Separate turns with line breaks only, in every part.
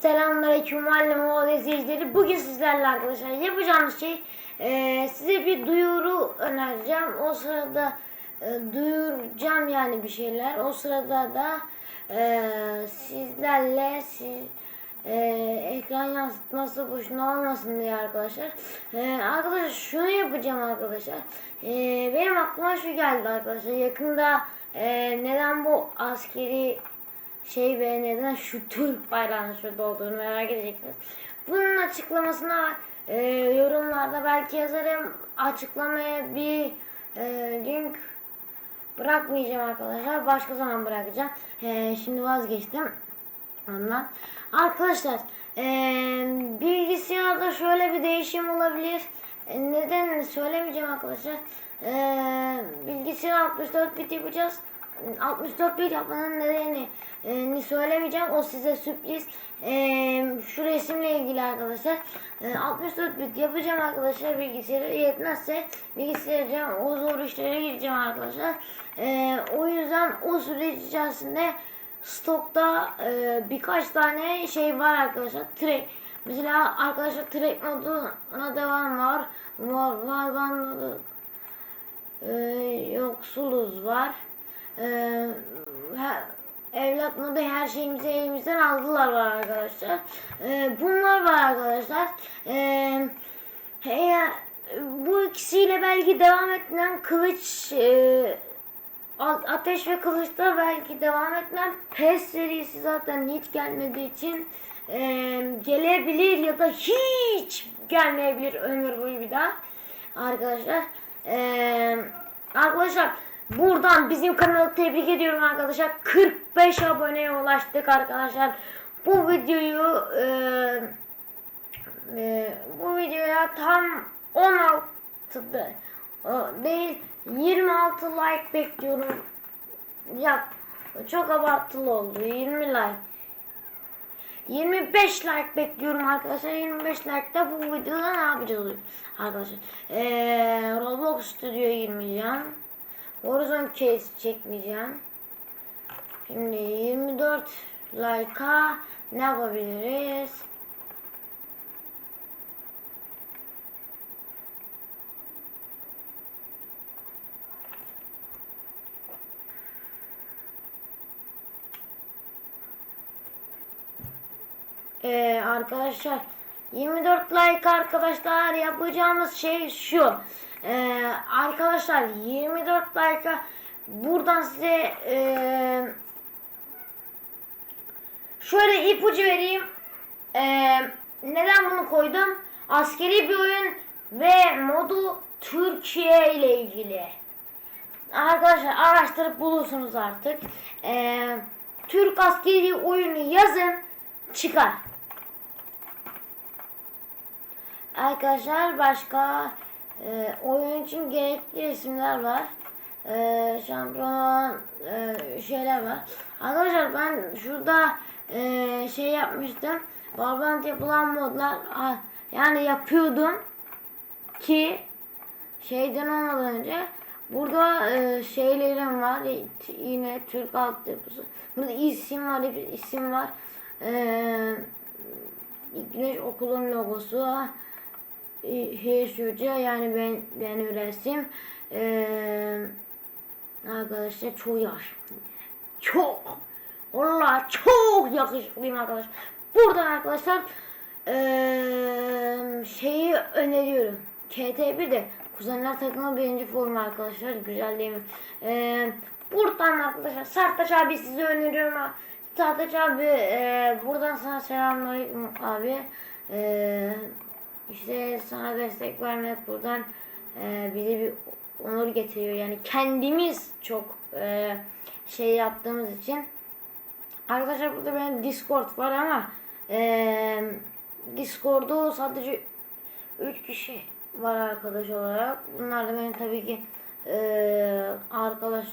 Selamünaleyküm muallim oğlu izleyicileri. Bugün sizlerle arkadaşlar yapacağımız şey e, size bir duyuru önereceğim. O sırada e, duyuracağım yani bir şeyler. O sırada da e, sizlerle siz, e, ekran yansıtması boşuna olmasın diye arkadaşlar. E, arkadaşlar şunu yapacağım arkadaşlar. E, benim aklıma şu geldi arkadaşlar. Yakında e, neden bu askeri şey ve şu Türk bayrağının şurada olduğunu merak edeceksiniz. Bunun açıklamasına e, yorumlarda belki yazarım. Açıklamaya bir e, link bırakmayacağım arkadaşlar. Başka zaman bırakacağım. E, şimdi vazgeçtim ondan. Arkadaşlar e, bilgisayarda şöyle bir değişim olabilir. E, neden söylemeyeceğim arkadaşlar. E, bilgisayar 64 bit yapacağız. 64 bit yapmanın nedenini e, söylemeyeceğim. O size sürpriz. E, şu resimle ilgili arkadaşlar. E, 64 bit yapacağım arkadaşlar bilgisayarı. Yetmezse bilgisayarca o zor işlere gireceğim arkadaşlar. E, o yüzden o süreç içerisinde stokta e, birkaç tane şey var arkadaşlar. Track. Mesela arkadaşlar track moduna devam var. Var var var. E, yoksuluz var. E, he- evlat modu her şeyimizi elimizden aldılar var arkadaşlar. E, bunlar var arkadaşlar. E, eğer bu ikisiyle belki devam edilen kılıç e, Ateş ve Kılıç'ta belki devam etmem. PES serisi zaten hiç gelmediği için e, gelebilir ya da hiç gelmeyebilir ömür boyu bir daha. Arkadaşlar. E, arkadaşlar buradan bizim kanalı tebrik ediyorum arkadaşlar. 45 aboneye ulaştık arkadaşlar. Bu videoyu e, e, bu videoya tam 16'da o değil 26 like bekliyorum. Ya çok abartılı oldu. 20 like. 25 like bekliyorum arkadaşlar. 25 like'da bu videoda ne yapacağız arkadaşlar? Ee, Roblox Studio'ya girmeyeceğim. Horizon Case çekmeyeceğim. Şimdi 24 like'a ne yapabiliriz? Ee, arkadaşlar 24 like arkadaşlar yapacağımız şey şu. Ee, arkadaşlar 24 like'a buradan size ee, şöyle ipucu vereyim. Ee, neden bunu koydum? Askeri bir oyun ve modu Türkiye ile ilgili. Arkadaşlar araştırıp bulursunuz artık. Ee, Türk askeri oyunu yazın çıkar. Arkadaşlar başka e, oyun için gerekli resimler var. E, şampiyon e, şeyler var. Arkadaşlar ben şurada e, şey yapmıştım. Valorant yapılan modlar yani yapıyordum ki şeyden olmadan önce burada e, şeylerim var yine Türk altyapısı. Burada isim var isim var. E, Güneş okulun logosu Hiç yani ben benim resim e, arkadaşlar çok yakışıklı çok. Allah çok yakışıklıyım arkadaş. Buradan arkadaşlar e, şeyi öneriyorum. KT1 de Kuzenler takımı birinci formu arkadaşlar. Güzel değil mi? E, buradan arkadaşlar Sertaç abi size öneriyorum. Sertaç abi e, buradan sana selamünaleyküm abi. E, işte sana destek vermek buradan e, bize bir onur getiriyor. Yani kendimiz çok e, şey yaptığımız için. Arkadaşlar burada benim Discord var ama e, Discord'u sadece 3 kişi var arkadaş olarak. Bunlar da benim tabii ki e, arkadaş.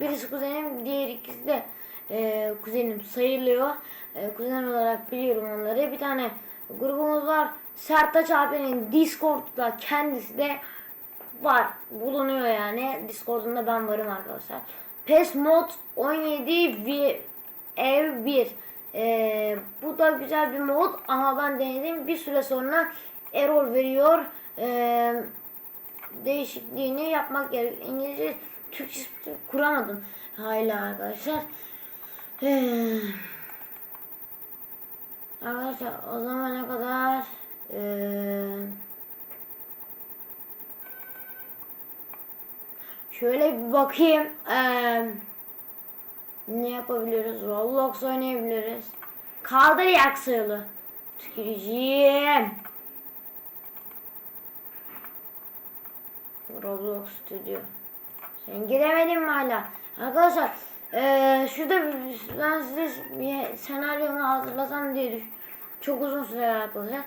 Birisi kuzenim, diğer ikisi de e, kuzenim sayılıyor. E, kuzen olarak biliyorum onları. Bir tane grubumuz var. Sertaç abinin Discord'da kendisi de var. Bulunuyor yani. Discord'unda ben varım arkadaşlar. PES Mod 17 vi- ev 1 Ee, bu da güzel bir mod ama ben denedim. Bir süre sonra error veriyor. Ee, değişikliğini yapmak gerek. İngilizce Türkçe kuramadım hala arkadaşlar. Ee, arkadaşlar o zamana kadar ee, şöyle bir bakayım. Ee, ne yapabiliriz? Roblox oynayabiliriz. Kaldır yaksayılı. Tüküreceğim. Roblox Studio. Sen giremedin mi hala? Arkadaşlar eee şurada ben size bir senaryomu hazırlasam diye. Çok uzun sürer arkadaşlar.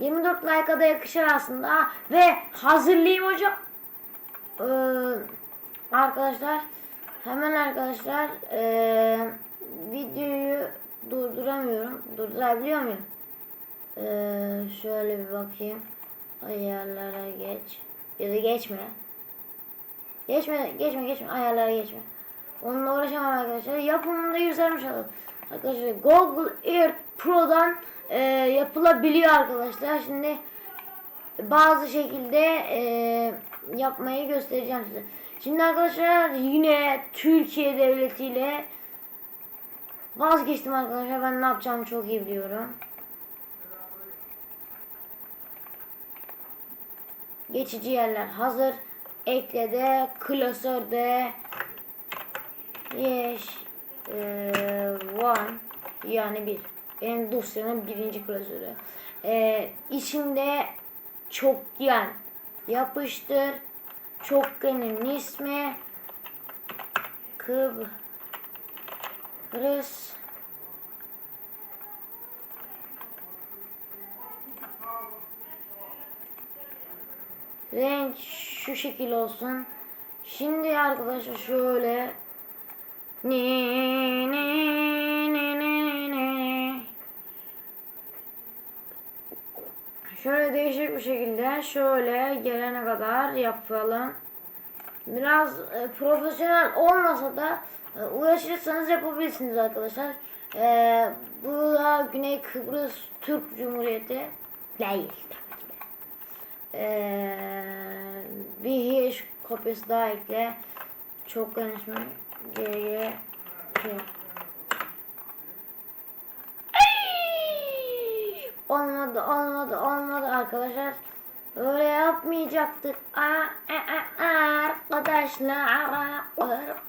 24 like'a da yakışır aslında. Ve hazırlayayım hocam. Eee, arkadaşlar hemen arkadaşlar eee, videoyu durduramıyorum. Durdurabiliyor muyum? Eee, şöyle bir bakayım. Ayarlara geç. Ya da geçme. Geçme, geçme, geçme. Ayarlara geçme. Onunla uğraşamam arkadaşlar. Yapımında yüzlermiş arkadaşlar. Google Earth Pro'dan e, yapılabiliyor arkadaşlar. Şimdi bazı şekilde e, yapmayı göstereceğim size. Şimdi arkadaşlar yine Türkiye devletiyle vazgeçtim arkadaşlar. Ben ne yapacağımı çok iyi biliyorum. Geçici yerler hazır. Eklede klasörde yes e, one yani bir. Benim dosyanın birinci klasörü. E, içinde çokgen yapıştır. Çokgenin ismi Kıbrıs Renk şu şekil olsun. Şimdi arkadaşlar şöyle ni ni ni ni ni Şöyle değişik bir şekilde şöyle gelene kadar yapalım. Biraz e, profesyonel olmasa da e, uğraşırsanız yapabilirsiniz arkadaşlar. E, bu da Güney Kıbrıs Türk Cumhuriyeti değil. Ee, bir hiç kopyası daha ekle. Çok konuşma. G'ye. Olmadı, olmadı, olmadı arkadaşlar. Öyle yapmayacaktık. Aa, aa, aa, arkadaşlar,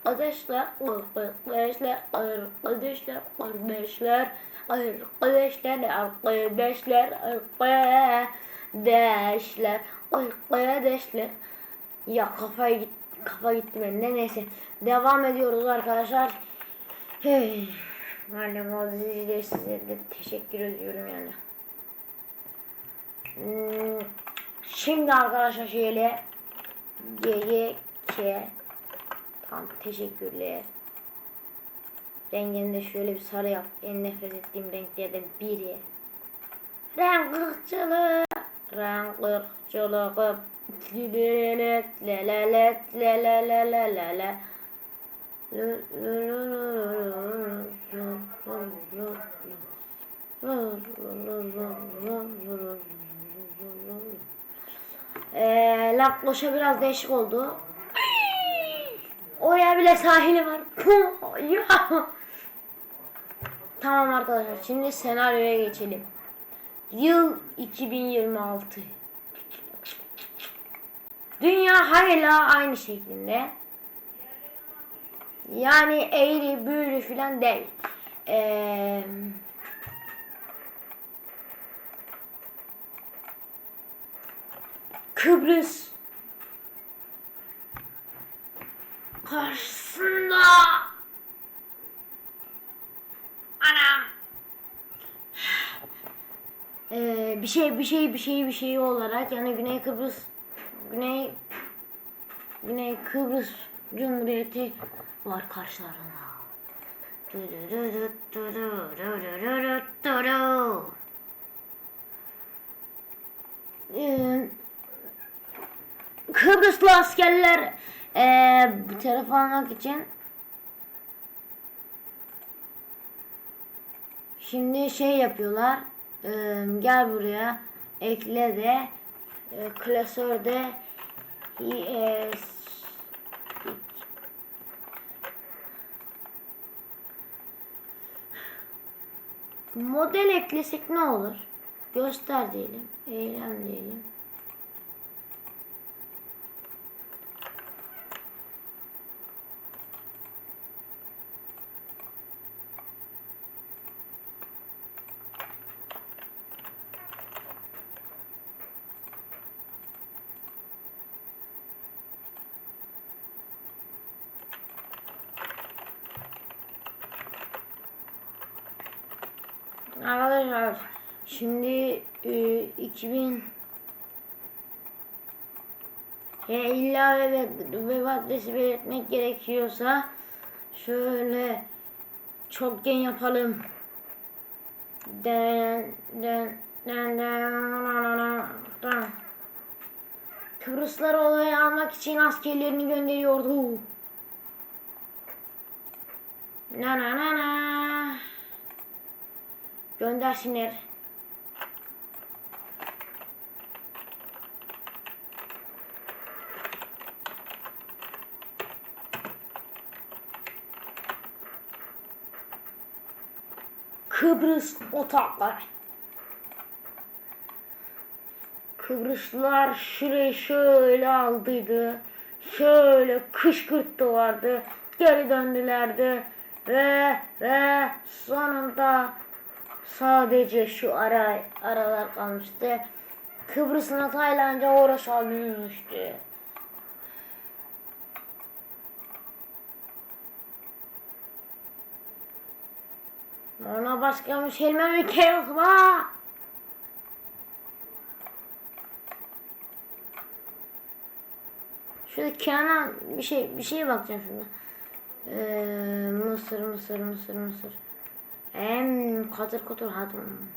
arkadaşlar, arkadaşlar, arkadaşlar, arkadaşlar, arkadaşlar, arkadaşlar. Deşler. Arkadaşlar. Ya kafaya git kafa gitti bende. Neyse. Devam ediyoruz arkadaşlar. Hey. Malum o diziyle size de teşekkür ediyorum yani. Hmm. Şimdi arkadaşlar şöyle GGK Tamam teşekkürler. Rengini de şöyle bir sarı yap. En nefret ettiğim renklerden biri. Renk ırkçılığı. Renk ırkçılığı. Lelelet, lelelet, lelelelelele. Biraz değişik oldu. Oraya bile sahili var. Tamam arkadaşlar şimdi senaryoya geçelim. Yıl 2026. Dünya hala aynı şeklinde. Yani eğri büğrü filan değil. Ee, Kıbrıs karşısında anam ee, bir şey bir şey bir şey bir şey olarak yani Güney Kıbrıs Güney Güney Kıbrıs Cumhuriyeti var karşılarına. Kıbrıslı askerler ee, telef almak için şimdi şey yapıyorlar. Ee, gel buraya ekle de e, klasörde e, model eklesek ne olur? Göster diyelim. Eylem diyelim. Arkadaşlar şimdi e, 2000 e, illa ve web adresi belirtmek gerekiyorsa şöyle çokgen yapalım. Den den den den Kıbrıslar olayı almak için askerlerini gönderiyordu. Na na na na. Göndersinler. Kıbrıs otakları. Kıbrıslılar şurayı şöyle aldıydı. Şöyle kışkırttılardı. Geri döndülerdi. Ve ve sonunda sadece şu ara aralar kalmıştı. Kıbrıs'ın Tayland'a orası alınmıştı. Ona başka bir şey mi mu? Şurada Kenan bir şey bir şeye bakacağım şurada. Ee, mısır mısır mısır mısır. Em katır kutur hadım.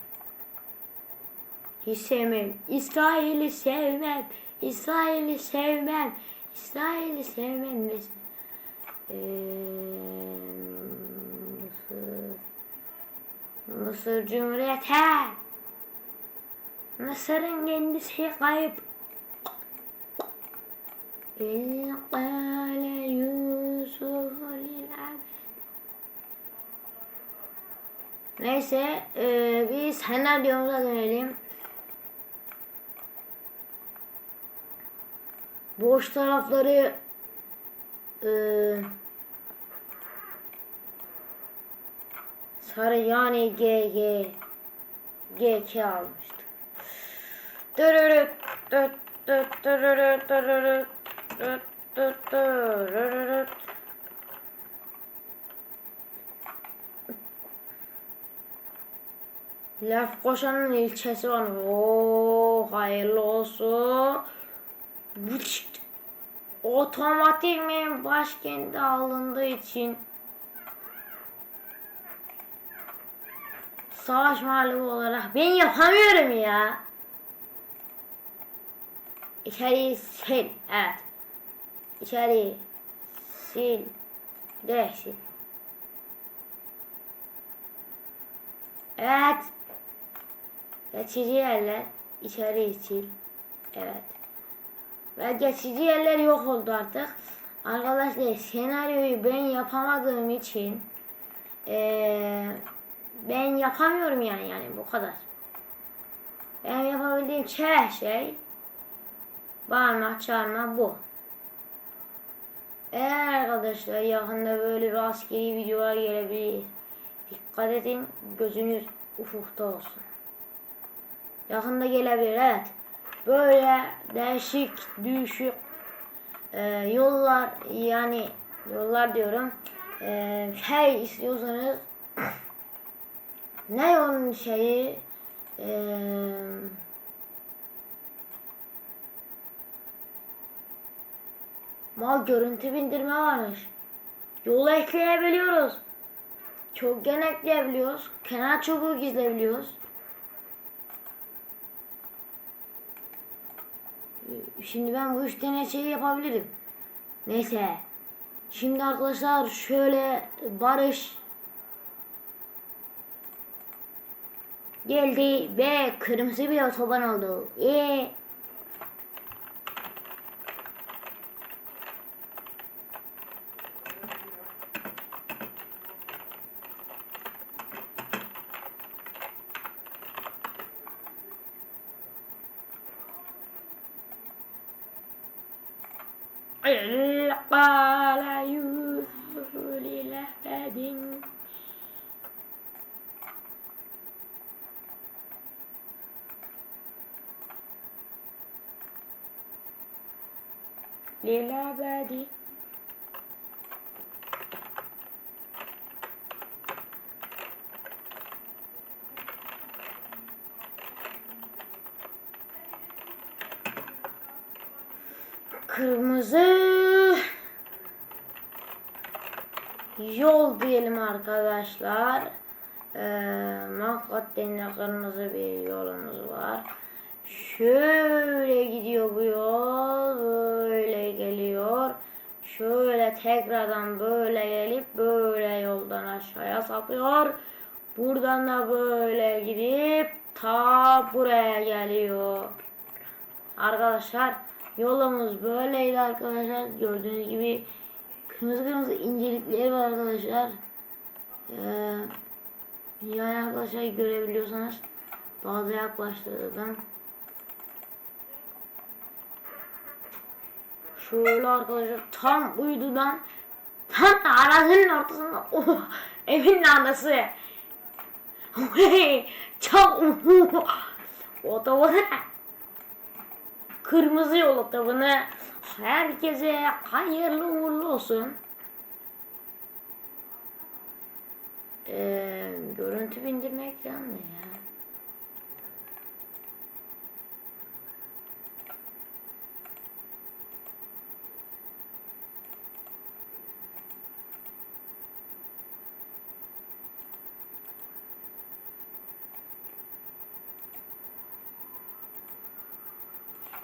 Hiç sevmem. İsrail'i sevmem. İsrail'i sevmem. İsrail'i sevmem. Ee, Mısır. Mısır Cumhuriyeti. Mısır'ın kendisi kayıp. İl qale Yusuf lil'abed. Neyse e, biz senaryomuza dönelim. Boş tarafları e, sarı yani GG GK almıştık. Dırırıt dıt dıt dırırıt dırırıt dıt dıt dırırıt. Laf koşanın ilçesi var. Oo hayırlı olsun. Vıçt. Otomatikmen başkenti alındığı için savaş mağlubu olarak ben yapamıyorum ya. İçeriği sil. Evet. İçeriği sil. Direkt sil. Evet. Geçici yerler içeri sil. Evet. Ve geçici yerler yok oldu artık. Arkadaşlar senaryoyu ben yapamadığım için ee, ben yapamıyorum yani yani bu kadar. Ben yapabildiğim şey şey bağırma çağırma bu. Eğer arkadaşlar yakında böyle bir askeri videolar gelebilir. Dikkat edin gözünüz ufukta olsun. Yakında gelebilir evet. Böyle değişik düşük e, yollar yani yollar diyorum. E, şey istiyorsanız ne onun şeyi e, mal görüntü bindirme varmış. Yolu ekleyebiliyoruz. Çok gen ekleyebiliyoruz. Kenar çubuğu gizleyebiliyoruz. Şimdi ben bu üç tane şeyi yapabilirim. Neyse. Şimdi arkadaşlar şöyle barış geldi ve kırmızı bir otoban oldu. Ee, قال يوسف للفد للعبد yol diyelim arkadaşlar. Ee, Makadden'de kırmızı bir yolumuz var. Şöyle gidiyor bu yol. Böyle geliyor. Şöyle tekrardan böyle gelip böyle yoldan aşağıya sapıyor. Buradan da böyle gidip ta buraya geliyor. Arkadaşlar yolumuz böyleydi arkadaşlar. Gördüğünüz gibi kırmızı kırmızı incelikleri var arkadaşlar. Ee, yani arkadaşlar görebiliyorsanız bazı yaklaştırdım. Şöyle arkadaşlar tam uydudan tam arazinin ortasında oh, evin andası. Çok otobanı kırmızı yol otobanı herkese hayırlı uğurlu olsun. Ee, görüntü bindirme ekranı ya?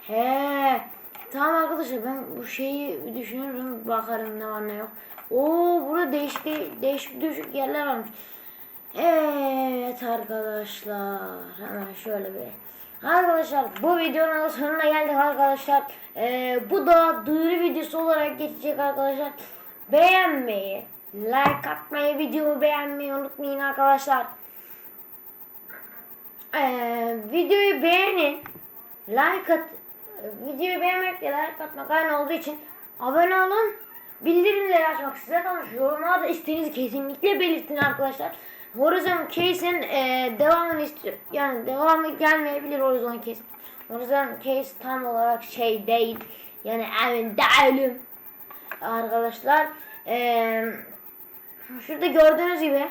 He. Tamam arkadaşlar ben bu şeyi düşünürüm bakarım ne var ne yok. Oo burada değişik değişik değişik yerler varmış. Evet arkadaşlar hemen şöyle bir Arkadaşlar bu videonun sonuna geldik arkadaşlar. Ee, bu da duyuru videosu olarak geçecek arkadaşlar. Beğenmeyi, like atmayı, videomu beğenmeyi unutmayın arkadaşlar. Ee, videoyu beğenin, like at, videoyu beğenmek ve like atmak aynı olduğu için abone olun. Bildirimleri açmak size kalmış. Yorumlarda isteğinizi kesinlikle belirtin arkadaşlar. Horizon Case'in e, devamını istiyor. Yani devamı gelmeyebilir Horizon Case. Horizon Case tam olarak şey değil. Yani emin değilim. Arkadaşlar. E, şurada gördüğünüz gibi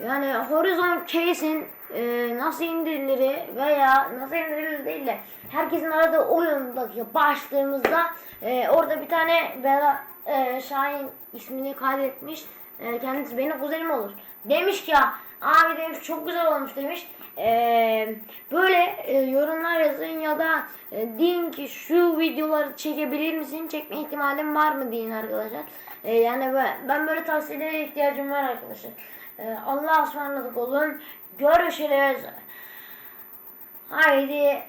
yani Horizon Case'in e, nasıl indirilir veya nasıl indirilir değil de herkesin aradığı oyundaki başlığımızda e, orada bir tane Bera e, Şahin ismini kaydetmiş. E, kendisi benim kuzenim olur. Demiş ki ya abi demiş çok güzel olmuş demiş. E, böyle e, yorumlar yazın ya da e, deyin ki şu videoları çekebilir misin? Çekme ihtimalim var mı deyin arkadaşlar. E, yani ben, ben böyle tavsiyelere ihtiyacım var arkadaşlar. E, Allah'a ısmarladık olun. Görüşürüz. Haydi